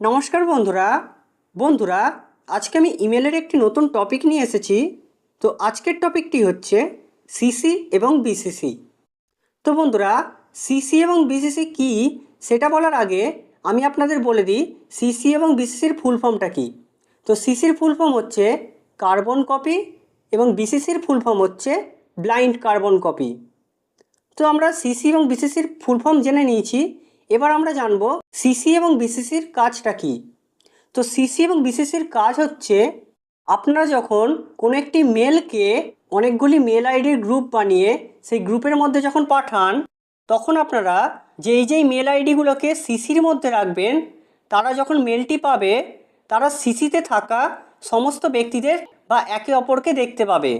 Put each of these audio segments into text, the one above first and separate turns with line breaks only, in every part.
নমস্কার বন্ধুরা। বন্ধুরা, আজকে আমি ইমেলের একটি নতুন টপিক নিয়ে এসেছি। তো আজকের টপিকটি হচ্ছে সিসি এবং বিসিসি। তো বন্ধুরা, সিসি এবং বিসিসি কি সেটা বলার আগে আমি আপনাদের বলে দিই, সিসি এবং বিসিসির ফুল ফর্মটা কি? তো সিসির ফুল ফর্ম হচ্ছে কার্বন কপি এবং বিসিসির ফুল ফর্ম হচ্ছে ব্লাইন্ড কার্বন কপি। তো আমরা সিসি এবং বিসিসির ফুল ফর্ম জেনে নিয়েছি এবার আমরা জানব সিসি এবং বিসিসির কাজটা কি। তো সিসি এবং বিসিসির কাজ হচ্ছে, আপনারা যখন কোনো একটি মেলকে অনেকগুলি মেল আইডির গ্রুপ বানিয়ে সেই গ্রুপের মধ্যে যখন পাঠান, তখন আপনারা যেই যেই মেল আইডিগুলোকে সিসির মধ্যে রাখবেন, তারা যখন মেলটি পাবে, তারা সিসিতে থাকা সমস্ত ব্যক্তিদের বা একে অপরকে দেখতে পাবে।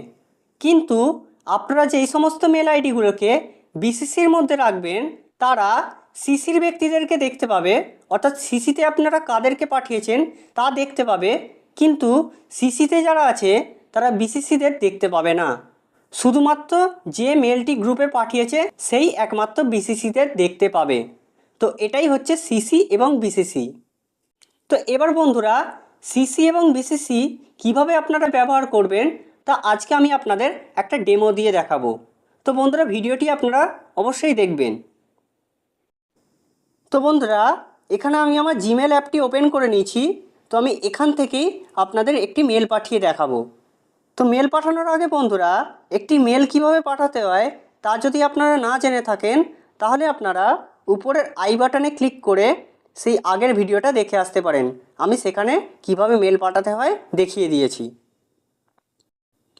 কিন্তু আপনারা যেই সমস্ত মেল আইডিগুলোকে বিসিসির মধ্যে রাখবেন, তারা সিসির ব্যক্তিদেরকে দেখতে পাবে, অর্থাৎ সিসিতে আপনারা কাদেরকে পাঠিয়েছেন তা দেখতে পাবে, কিন্তু সিসিতে যারা আছে, তারা বিসিসিদের দেখতে পাবে না। শুধুমাত্র যে মেলটি গ্রুপে পাঠিয়েছে, সেই একমাত্র বিসিসিদের দেখতে পাবে। তো এটাই হচ্ছে সিসি এবং বিসিসি। তো এবার বন্ধুরা, সিসি এবং বিসিসি কীভাবে আপনারা ব্যবহার করবেন, তা আজকে আমি আপনাদের একটা ডেমো দিয়ে দেখাবো। তো বন্ধুরা, ভিডিওটি আপনারা অবশ্যই দেখবেন। তো বন্ধুরা, এখানে আমি আমার জিমেল অ্যাপটি ওপেন করে নিয়েছি। তো আমি এখান থেকেই আপনাদের একটি মেল পাঠিয়ে দেখাবো। তো মেল পাঠানোর আগে বন্ধুরা, একটি মেল কীভাবে পাঠাতে হয়, তা যদি আপনারা না জেনে থাকেন, তাহলে আপনারা উপরের আই বাটনে ক্লিক করে সেই আগের ভিডিওটা দেখে আসতে পারেন। আমি সেখানে কীভাবে মেল পাঠাতে হয় দেখিয়ে দিয়েছি।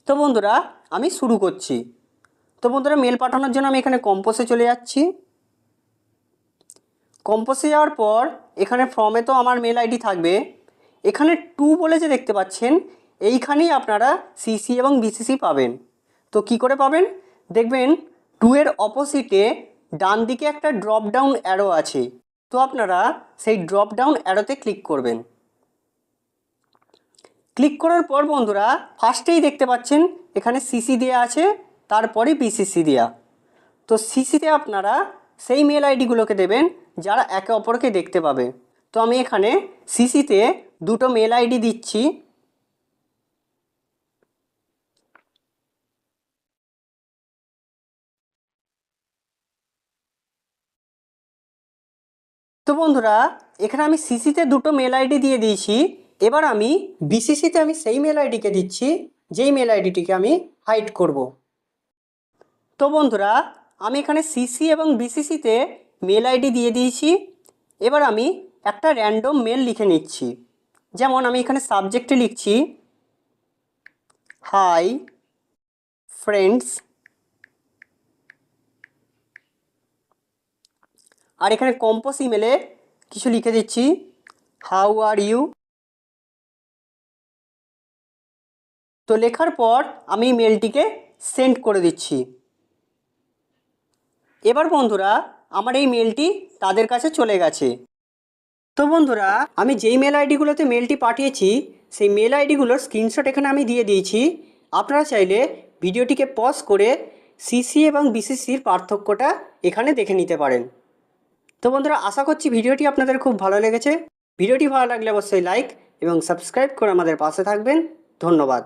তো বন্ধুরা, আমি শুরু করছি। তো বন্ধুরা মেল পাঠানোর জন্য আমি এখানে কম্পোসে চলে যাচ্ছি। কম্পোসে যাওয়ার পর, এখানে ফর্মে তো আমার মেল আইডি থাকবে। এখানে টু বলে যে দেখতে পাচ্ছেন, এইখানেই আপনারা সিসি এবং বিসিসি পাবেন। তো কি করে পাবেন? দেখবেন টু এর অপোজিটে ডান দিকে একটা ড্রপ ডাউন অ্যারো আছে। তো আপনারা সেই ড্রপ ডাউন অ্যারোতে ক্লিক করবেন। ক্লিক করার পর বন্ধুরা ফার্স্টেই দেখতে পাচ্ছেন, এখানে সিসি দেওয়া আছে, তারপরে বিসিসি দেওয়া তো সিসিতে আপনারা সেই মেল আইডিগুলোকে দেবেন, যারা একে অপরকে দেখতে পাবে। তো আমি এখানে সিসিতে দুটো মেল আইডি দিচ্ছি। তো বন্ধুরা, এখানে আমি সিসিতে দুটো মেল আইডি দিয়ে দিয়েছি। এবার আমি বিসিসিতে আমি সেই মেল আইডিকে দিচ্ছি, যেই মেল আইডিটিকে আমি হাইড করব। তো বন্ধুরা আমি এখানে সিসি এবং বিসিসিতে মেল আইডি দিয়ে দিয়েছি। এবার আমি একটা র্যান্ডম মেল লিখে নিচ্ছি। যেমন আমি এখানে সাবজেক্টে লিখছি হাই ফ্রেন্ডস আর এখানে কম্পোস ইমেলে কিছু লিখে দিচ্ছি হাউ আর ইউ তো লেখার পর আমি মেলটিকে সেন্ড করে দিচ্ছি। এবার বন্ধুরা, আমার এই মেলটি তাদের কাছে চলে গেছে। তো বন্ধুরা, আমি যেই মেল আইডিগুলোতে মেলটি পাঠিয়েছি, সেই মেল আইডিগুলোর স্ক্রিনশট এখানে আমি দিয়ে দিয়েছি। আপনারা চাইলে ভিডিওটিকে পজ করে সিসি এবং বিসিসির পার্থক্যটা এখানে দেখে নিতে পারেন। তো বন্ধুরা, আশা করছি ভিডিওটি আপনাদের খুব ভালো লেগেছে। ভিডিওটি ভালো লাগলে অবশ্যই লাইক এবং সাবস্ক্রাইব করে আমাদের পাশে থাকবেন। ধন্যবাদ।